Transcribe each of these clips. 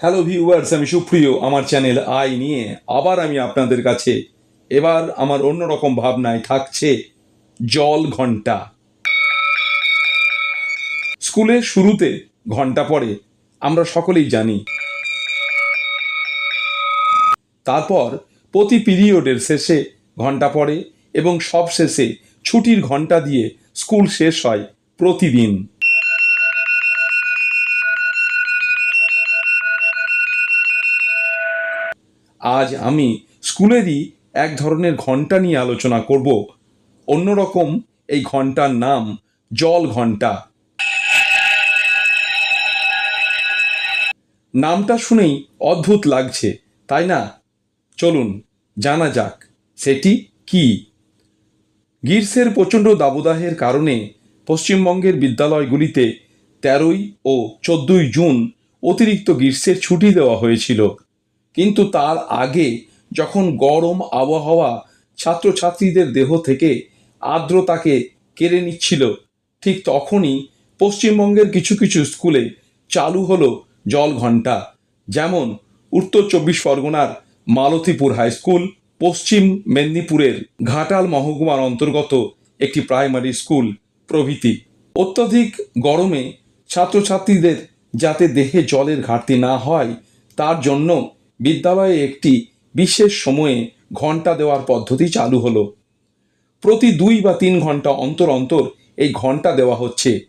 Hello viewers আমি সুপ্রিয়, আমার চ্যানেল আই নিয়ে আবার আমি আপনাদের কাছে এবার আমার অন্যরকম ভাবনায় থাকছে জল ঘণ্টা স্কুলের শুরুতে ঘণ্টা পড়ে, আমরা সকলেই জানি। তারপর প্রতি পিরিয়ডের শেষে ঘণ্টা পড়ে এবং সব শেষে ছুটির ঘণ্টা দিয়ে স্কুল শেষ হয় প্রতিদিন। আজ আমি স্কুলেরই এক ধরনের ঘণ্টা নিয়ে আলোচনা করব। অন্যরকম এই ঘণ্টার নাম জল ঘণ্টা নামটা শুনেই অদ্ভুত লাগছে, তাই না? চলুন, জানা যাক, সেটি কি? গ্রীষ্মের প্রচণ্ড দাবদাহের কারণে পশ্চিমবঙ্গের বিদ্যালয়গুলিতে তেরোই ও চোদ্দই জুন অতিরিক্ত গ্রীষ্মের ছুটি দেওয়া হয়েছিল। কিন্তু তার আগে যখন গরম আবহাওয়া ছাত্রছাত্রীদের দেহ থেকে আর্দ্রতাকে কেড়ে নিচ্ছিল, ঠিক তখনই পশ্চিমবঙ্গের কিছু কিছু স্কুলে চালু হলো জল ঘণ্টা যেমন উত্তর চব্বিশ পরগনার মালতীপুর হাই স্কুল, পশ্চিম মেদিনীপুরের ঘাটাল মহকুমার অন্তর্গত একটি প্রাইমারি স্কুল প্রভৃতি। অত্যধিক গরমে ছাত্রছাত্রীদের যাতে দেহে জলের ঘাটতি না হয়, তার জন্য বিদ্যালয়ে একটি বিশেষ সময়ে ঘণ্টা দেওয়ার পদ্ধতি চালু হলো। প্রতি দুই বা তিন ঘণ্টা অন্তর অন্তর এই ঘণ্টা দেওয়া হচ্ছে।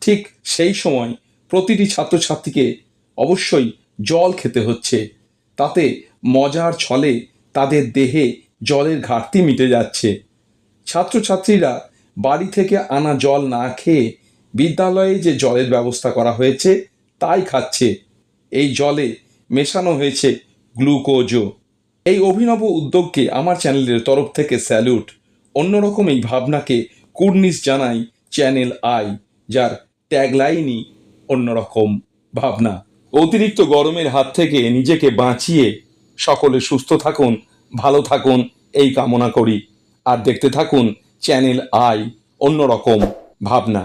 ঠিক সেই সময় প্রতিটি ছাত্রছাত্রীকে অবশ্যই জল খেতে হচ্ছে। তাতে মজার ছলে তাদের দেহে জলের ঘাটতি মিটে যাচ্ছে। ছাত্রছাত্রীরা বাড়ি থেকে আনা জল না খেয়ে বিদ্যালয়ে যে জলের ব্যবস্থা করা হয়েছে, তাই খাচ্ছে। এই জলে মেশানো হয়েছে গ্লুকোজও এই অভিনব উদ্যোগকে আমার চ্যানেলের তরফ থেকে স্যালুট। অন্যরকম এই ভাবনাকে কুর্নিশ জানাই চ্যানেল আই, যার ট্যাগলাইনই অন্যরকম ভাবনা। অতিরিক্ত গরমের হাত থেকে নিজেকে বাঁচিয়ে সকলে সুস্থ থাকুন, ভালো থাকুন, এই কামনা করি। আর দেখতে থাকুন চ্যানেল আই, অন্যরকম ভাবনা।